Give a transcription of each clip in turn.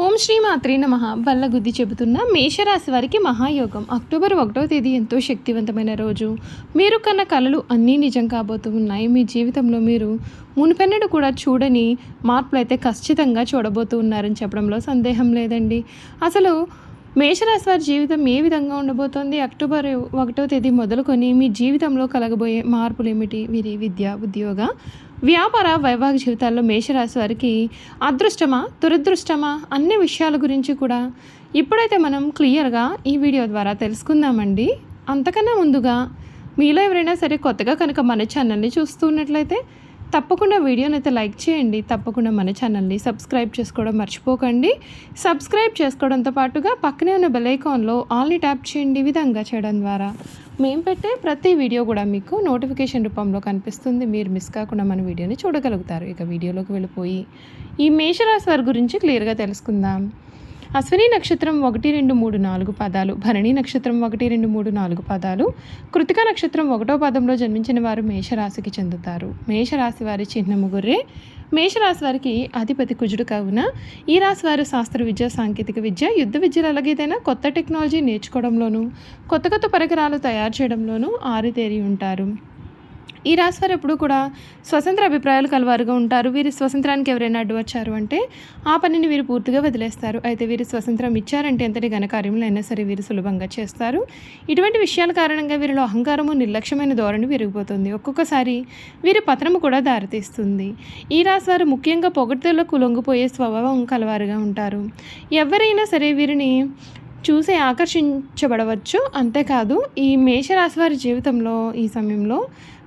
ఓం శ్రీ మాత్రే నమ. వల్లగుద్ది చెబుతున్న మేషరాశి వారికి మహాయోగం. అక్టోబర్ ఒకటో తేదీ ఎంతో శక్తివంతమైన రోజు. మీరు కన్న కళలు అన్నీ నిజం కాబోతూ ఉన్నాయి. మీ జీవితంలో మీరు మునుపెన్నడు కూడా చూడని మార్పులు అయితే ఖచ్చితంగా చూడబోతూ ఉన్నారని చెప్పడంలో సందేహం లేదండి. అసలు మేషరాశి వారి జీవితం ఏ విధంగా ఉండబోతోంది? అక్టోబర్ ఒకటో తేదీ మొదలుకొని మీ జీవితంలో కలగబోయే మార్పులు ఏమిటి? వీరి విద్య ఉద్యోగ వ్యాపార వైవాహిక జీవితాల్లో మేషరాశి వారికి అదృష్టమా దురదృష్టమా అన్ని విషయాల గురించి కూడా ఇప్పుడైతే మనం క్లియర్గా ఈ వీడియో ద్వారా తెలుసుకుందామండి. అంతకన్నా ముందుగా మీలో ఎవరైనా సరే కొత్తగా కనుక మన ఛానల్ని చూస్తున్నట్లయితే తప్పకుండా వీడియోని అయితే లైక్ చేయండి తప్పకుండా మన ఛానల్ని సబ్స్క్రైబ్ చేసుకోవడం మర్చిపోకండి. సబ్స్క్రైబ్ చేసుకోవడంతో పాటుగా పక్కనే ఉన్న బెలైకాన్లో ఆల్ని ట్యాప్ చేయండి విధంగా చేయడం ద్వారా. మేము పెట్టే ప్రతి వీడియో కూడా మీకు నోటిఫికేషన్ రూపంలో కనిపిస్తుంది. మీరు మిస్ కాకుండా మన వీడియోని చూడగలుగుతారు. ఇక వీడియోలోకి వెళ్ళిపోయి ఈ మేషరాశి వారి గురించి క్లియర్గా తెలుసుకుందాం. అశ్విని నక్షత్రం ఒకటి రెండు మూడు నాలుగు పదాలు. భరణి నక్షత్రం ఒకటి రెండు మూడు నాలుగు పదాలు. కృతిక నక్షత్రం ఒకటో పదంలో జన్మించిన వారు మేషరాశికి చెందుతారు. మేషరాశి వారి చిహ్నము గుర్రే మేషరాశి వారికి అధిపతి కుజుడు కావున ఈ రాశి వారు శాస్త్ర విద్య సాంకేతిక విద్య యుద్ధ విద్యలు అలాగేదైనా కొత్త టెక్నాలజీ నేర్చుకోవడంలోనూ కొత్త కొత్త పరికరాలు తయారు చేయడంలోనూ ఆరితేరి ఉంటారు. ఈ రాశివారు ఎప్పుడు కూడా స్వతంత్ర అభిప్రాయాలు కలవారుగా ఉంటారు. వీరి స్వతంత్రానికి ఎవరైనా అడ్డు వచ్చారు అంటే ఆ పనిని వీరు పూర్తిగా వదిలేస్తారు. అయితే వీరు స్వతంత్రం ఇచ్చారంటే ఎంతటి ఘనకార్యములైనా సరే వీరు సులభంగా చేస్తారు. ఇటువంటి విషయాల కారణంగా వీరిలో అహంకారము నిర్లక్ష్యమైన ధోరణి పెరిగిపోతుంది ఒక్కొక్కసారి వీరి పతనము కూడా దారితీస్తుంది. ఈ రాశివారు ముఖ్యంగా పొగడ్తలకు లొంగిపోయే స్వభావం కలవారుగా ఉంటారు. ఎవరైనా సరే వీరిని చూసి ఆకర్షించబడవచ్చు. అంతేకాదు ఈ మేషరాశి వారి జీవితంలో ఈ సమయంలో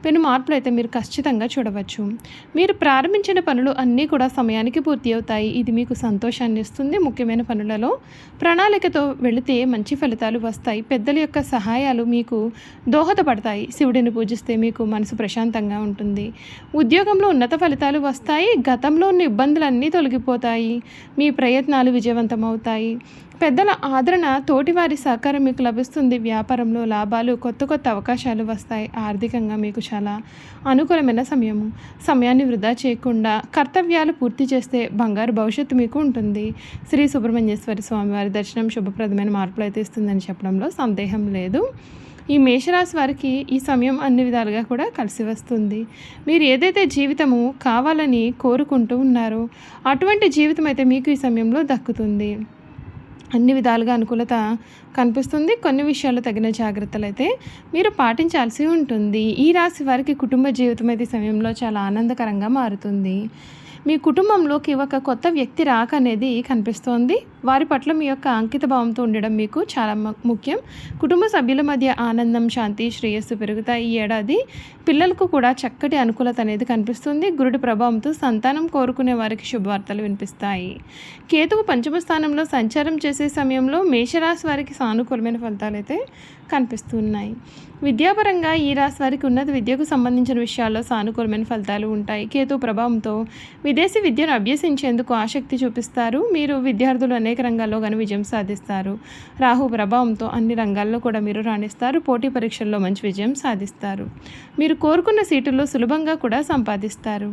పెను మార్పులు అయితే మీరు ఖచ్చితంగా చూడవచ్చు. మీరు ప్రారంభించిన పనులు అన్నీ కూడా సమయానికి పూర్తి అవుతాయి. ఇది మీకు సంతోషాన్ని ఇస్తుంది. ముఖ్యమైన పనులలో ప్రణాళికతో వెళితే మంచి ఫలితాలు వస్తాయి. పెద్దల యొక్క సహాయాలు మీకు దోహదపడతాయి. శివుడిని పూజిస్తే మీకు మనసు ప్రశాంతంగా ఉంటుంది. ఉద్యోగంలో ఉన్నత ఫలితాలు వస్తాయి. గతంలో ఉన్న ఇబ్బందులన్నీ తొలగిపోతాయి. మీ ప్రయత్నాలు విజయవంతమవుతాయి. పెద్దల ఆదరణ తోటివారి సహకారం మీకు లభిస్తుంది. వ్యాపారంలో లాభాలు కొత్త కొత్త అవకాశాలు వస్తాయి. ఆర్థికంగా మీకు చాలా అనుకూలమైన సమయము. సమయాన్ని వృధా చేయకుండా కర్తవ్యాలు పూర్తి చేస్తే బంగారు భవిష్యత్తు మీకు ఉంటుంది. శ్రీ సుబ్రహ్మణ్యేశ్వర స్వామివారి దర్శనం శుభప్రదమైన మార్పులు అయితే ఇస్తుందని చెప్పడంలో సందేహం లేదు. ఈ మేషరాశి వారికి ఈ సమయం అన్ని విధాలుగా కూడా కలిసి వస్తుంది. మీరు ఏదైతే జీవితము కావాలని కోరుకుంటూ ఉన్నారో అటువంటి జీవితం అయితే మీకు ఈ సమయంలో దక్కుతుంది. అన్ని విధాలుగా అనుకూలత కనిపిస్తుంది. కొన్ని విషయాల్లో తగిన జాగ్రత్తలు అయితే మీరు పాటించాల్సి ఉంటుంది. ఈ రాశి వారికి కుటుంబ జీవితం అయితే సమయంలో చాలా ఆనందకరంగా మారుతుంది. మీ కుటుంబంలోకి ఒక కొత్త వ్యక్తి రాక అనేది కనిపిస్తోంది. వారి పట్ల మీ యొక్క అంకిత భావంతో ఉండడం మీకు చాలా ముఖ్యం. కుటుంబ సభ్యుల మధ్య ఆనందం శాంతి శ్రేయస్సు పెరుగుతాయి ఈ ఏడాది. పిల్లలకు కూడా చక్కటి అనుకూలత అనేది కనిపిస్తుంది. గురుడి ప్రభావంతో సంతానం కోరుకునే వారికి శుభవార్తలు వినిపిస్తాయి. కేతువు పంచమ స్థానంలో సంచారం చేసే సమయంలో మేషరాశి వారికి సానుకూలమైన ఫలితాలు అయితే కనిపిస్తున్నాయి. విద్యాపరంగా ఈ రాశి వారికి ఉన్నత విద్యకు సంబంధించిన విషయాల్లో సానుకూలమైన ఫలితాలు ఉంటాయి. కేతు ప్రభావంతో విదేశీ విద్యను అభ్యసించేందుకు ఆసక్తి చూపిస్తారు. మీరు విద్యార్థులు అనేక రంగాల్లో కానీ విజయం సాధిస్తారు. రాహు ప్రభావంతో అన్ని రంగాల్లో కూడా మీరు రాణిస్తారు. పోటీ పరీక్షల్లో మంచి విజయం సాధిస్తారు. మీరు కోరుకున్న సీటుల్లో సులభంగా కూడా సంపాదిస్తారు.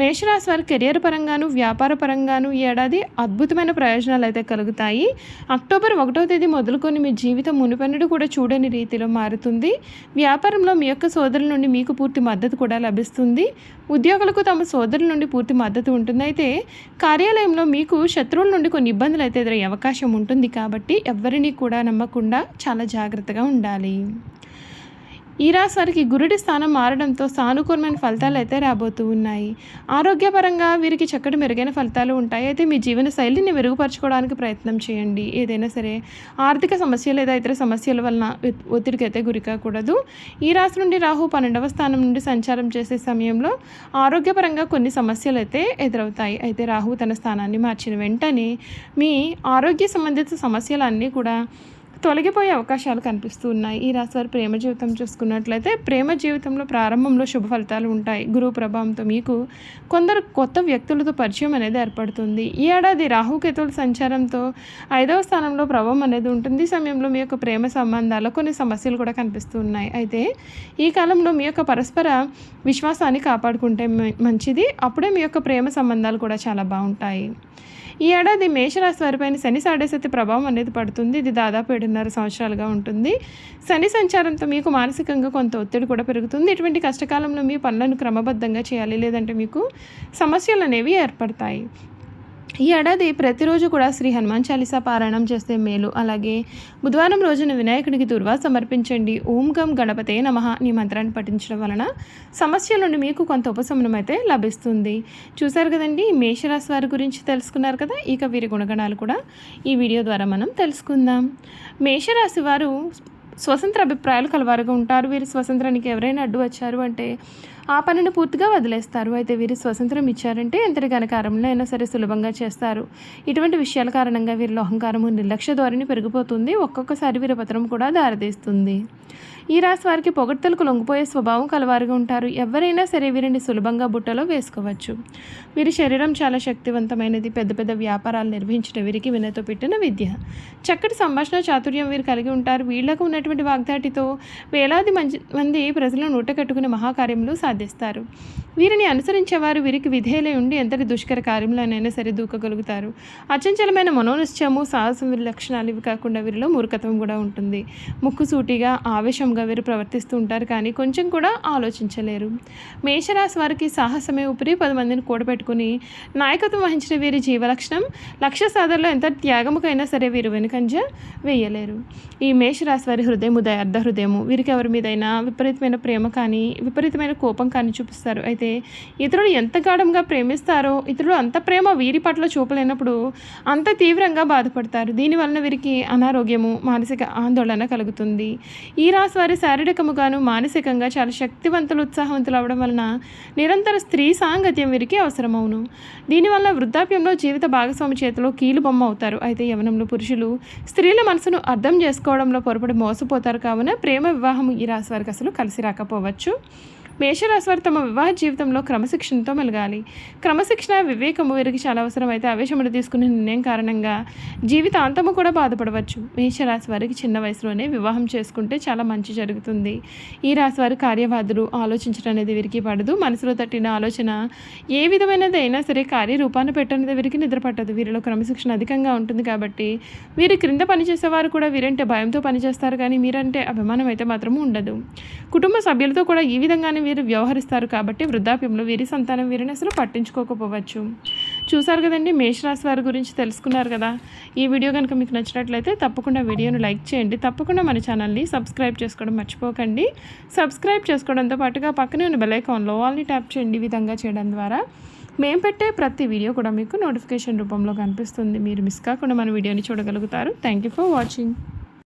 మేషరాశి వారి కెరియర్ పరంగాను వ్యాపార పరంగాను ఈ ఏడాది అద్భుతమైన ప్రయోజనాలు అయితే కలుగుతాయి. అక్టోబర్ ఒకటో తేదీ మొదలుకొని మీ జీవితం మునిపెన్నడు కూడా చూడని రీతిలో మారుతుంది. వ్యాపారంలో మీ యొక్క సోదరుల నుండి మీకు పూర్తి మద్దతు కూడా లభిస్తుంది. ఉద్యోగులకు తమ సోదరుల నుండి పూర్తి మద్దతు ఉంటుంది. అయితే కార్యాలయంలో మీకు శత్రువుల నుండి కొన్ని ఇబ్బందులు అయితే ఎదురయ్యే అవకాశం ఉంటుంది. కాబట్టి ఎవరిని కూడా నమ్మకుండా చాలా జాగ్రత్తగా ఉండాలి. ఈ రాశి వారికి గురుడి స్థానం మారడంతో సానుకూలమైన ఫలితాలు అయితే రాబోతూ ఉన్నాయి. ఆరోగ్యపరంగా వీరికి చక్కటి మెరుగైన ఫలితాలు ఉంటాయి. అయితే మీ జీవన శైలిని మెరుగుపరచుకోవడానికి ప్రయత్నం చేయండి. ఏదైనా సరే ఆర్థిక సమస్య లేదా ఇతర సమస్యల వలన ఒత్తిడికి అయితే గురికాకూడదు ఈ రాశి నుండి రాహు పన్నెండవ స్థానం నుండి సంచారం చేసే సమయంలో ఆరోగ్యపరంగా కొన్ని సమస్యలు అయితే ఎదురవుతాయి. అయితే రాహు తన స్థానాన్ని మార్చిన వెంటనే మీ ఆరోగ్య సంబంధిత సమస్యలన్నీ కూడా తొలగిపోయే అవకాశాలు కనిపిస్తూ ఉన్నాయి. ఈ రాశి వారి ప్రేమ జీవితం చూసుకున్నట్లయితే ప్రేమ జీవితంలో ప్రారంభంలో శుభ ఫలితాలు ఉంటాయి. గురువు ప్రభావంతో మీకు కొందరు కొత్త వ్యక్తులతో పరిచయం అనేది ఏర్పడుతుంది. ఈ ఏడాది రాహుకేతువుల సంచారంతో ఐదవ స్థానంలో ప్రభావం అనేది ఉంటుంది. ఈ సమయంలో మీ యొక్క ప్రేమ సంబంధాల్లో కొన్ని సమస్యలు కూడా కనిపిస్తూ ఉన్నాయి. అయితే ఈ కాలంలో మీ యొక్క పరస్పర విశ్వాసాన్ని కాపాడుకుంటే మంచిది. అప్పుడే మీ యొక్క ప్రేమ సంబంధాలు కూడా చాలా బాగుంటాయి. ఈ ఏడాది మేషరాశి వారిపైన శని సాడేసతి ప్రభావం అనేది పడుతుంది. ఇది దాదాపు రెండున్నర సంవత్సరాలుగా ఉంటుంది. శని సంచారంతో మీకు మానసికంగా కొంత ఒత్తిడి కూడా పెరుగుతుంది. ఇటువంటి కష్టకాలంలో మీ పనులను క్రమబద్ధంగా చేయాలి. లేదంటే మీకు సమస్యలు అనేవి ఏర్పడతాయి. ఈ ఏడాది ప్రతిరోజు కూడా శ్రీ హనుమాన్ చాలీసా పారాయణం చేస్తే మేలు. అలాగే బుధవారం రోజున వినాయకుడికి దుర్వా సమర్పించండి. ఓం గం గణపతే నమః నీ మంత్రాన్ని పఠించడం వలన సమస్యల నుండి మీకు కొంత ఉపశమనం అయితే లభిస్తుంది. చూశారు కదండి మేషరాశి వారి గురించి తెలుసుకున్నారు కదా? ఇక వీరి గుణగణాలు కూడా ఈ వీడియో ద్వారా మనం తెలుసుకుందాం. మేషరాశి వారు స్వతంత్ర అభిప్రాయాలు కలవారుగా ఉంటారు. వీరి స్వతంత్రానికి ఎవరైనా అడ్డు వచ్చారు అంటే ఆ పనిని పూర్తిగా వదిలేస్తారు. అయితే వీరు స్వతంత్రం ఇచ్చారంటే ఎంతటి ఘనకారంలో అయినా సరే సులభంగా చేస్తారు. ఇటువంటి విషయాల కారణంగా వీరిలో అహంకారము నిర్లక్ష్య ధోరణి పెరిగిపోతుంది. ఒక్కొక్కసారి వీరి పత్రం కూడా దారితీస్తుంది. ఈ రాశి వారికి పొగడ్తలకు లొంగిపోయే స్వభావం కలవారుగా ఉంటారు. ఎవరైనా సరే వీరిని సులభంగా బుట్టలో వేసుకోవచ్చు. వీరి శరీరం చాలా శక్తివంతమైనది. పెద్ద పెద్ద వ్యాపారాలు నిర్వహించిన వీరికి వినతో పెట్టిన విద్య. చక్కటి సంభాషణ చాతుర్యం వీరు కలిగి ఉంటారు. వీళ్ళకు ఉన్నటువంటి వాగ్దాటితో వేలాది మంచి మంది ప్రజలను నూట కట్టుకునే మహాకార్యములు సాధిస్తారు. వీరిని అనుసరించేవారు వీరికి విధేయులై ఉండి ఎంతటి దుష్కర కార్యంలోనైనా సరే దూకగలుగుతారు. అచంచలమైన మనోనిశ్చయము సాహసం వీరి లక్షణాలు ఇవి కాకుండా వీరిలో మూర్ఖత్వం కూడా ఉంటుంది. ముక్కు సూటిగా ఆవేశంగా వీరు ప్రవర్తిస్తూ ఉంటారు కానీ కొంచెం కూడా ఆలోచించలేరు. మేషరాశి వారికి సాహసమే ఊపిరి. పది మందిని కూడబెట్టుకుని నాయకత్వం వహించిన వీరి జీవలక్షణం లక్ష్య సాధనలో ఎంత త్యాగముకైనా సరే వీరు వెనుకంజ వేయలేరు. ఈ మేషరాశి వారి హృదయము అర్ధ హృదయము. వీరికి ఎవరి మీదైనా విపరీతమైన ప్రేమ కానీ విపరీతమైన కోపం కానీ చూపిస్తారు. అయితే ఇతరులు ఎంత గాఢంగా ప్రేమిస్తారో ఇతరులు అంత ప్రేమ వీరి పట్ల చూపలేనప్పుడు అంత తీవ్రంగా బాధపడతారు. దీనివలన వీరికి అనారోగ్యము మానసిక ఆందోళన కలుగుతుంది. ఈ రాశి వారు శారీరకముగాను మానసికంగా చాలా శక్తివంతులు ఉత్సాహవంతులు అవడం వలన నిరంతర స్త్రీ సాంగత్యం వీరికి అవసరమవును దీనివల్ల వృద్ధాప్యంలో జీవిత భాగస్వామి చేతిలో కీలు బొమ్మ అవుతారు. అయితే యవనంలో పురుషులు స్త్రీల మనసును అర్థం చేసుకోవడంలో పొరపడి మోసపోతారు. కావున ప్రేమ వివాహం ఈ రాశి వారికి అసలు కలిసి రాకపోవచ్చు. మేషరాశి వారు తమ వివాహ జీవితంలో క్రమశిక్షణతో మెలగాలి. క్రమశిక్షణ వివేకము వీరికి చాలా అవసరమైతే అయితే ఆవేశముడు తీసుకునే నిర్ణయం కారణంగా జీవితాంతము కూడా బాధపడవచ్చు. మేషరాశి వారికి చిన్న వయసులోనే వివాహం చేసుకుంటే చాలా మంచి జరుగుతుంది. ఈ రాశి వారి కార్యవాదులు ఆలోచించడం అనేది వీరికి పడదు. మనసులో తట్టిన ఆలోచన ఏ విధమైనది అయినా సరే కార్యరూపాన్ని పెట్టనేది వీరికి నిద్ర పట్టదు. వీరిలో క్రమశిక్షణ అధికంగా ఉంటుంది కాబట్టి వీరి క్రింద పనిచేసేవారు కూడా వీరంటే భయంతో పనిచేస్తారు కానీ మీరంటే అభిమానం అయితే మాత్రం ఉండదు. కుటుంబ సభ్యులతో కూడా ఈ విధంగానే వీరు వ్యవహరిస్తారు కాబట్టి వృద్ధాప్యంలో వీరి సంతానం వీరిని అసలు పట్టించుకోకపోవచ్చు. చూసారు కదండి మేషరాశి వారి గురించి తెలుసుకున్నారు కదా. ఈ వీడియో కనుక మీకు నచ్చినట్లయితే తప్పకుండా వీడియోను లైక్ చేయండి. తప్పకుండా మన ఛానల్ని సబ్స్క్రైబ్ చేసుకోవడం మర్చిపోకండి. సబ్స్క్రైబ్ చేసుకోవడంతో పాటుగా పక్కనే ఉన్న బెలైకాన్లో ఆల్ని ట్యాప్ చేయండి ఈ విధంగా చేయడం ద్వారా. మేము పెట్టే ప్రతి వీడియో కూడా మీకు నోటిఫికేషన్ రూపంలో కనిపిస్తుంది. మీరు మిస్ కాకుండా మన వీడియోని చూడగలుగుతారు. Thank you for watching.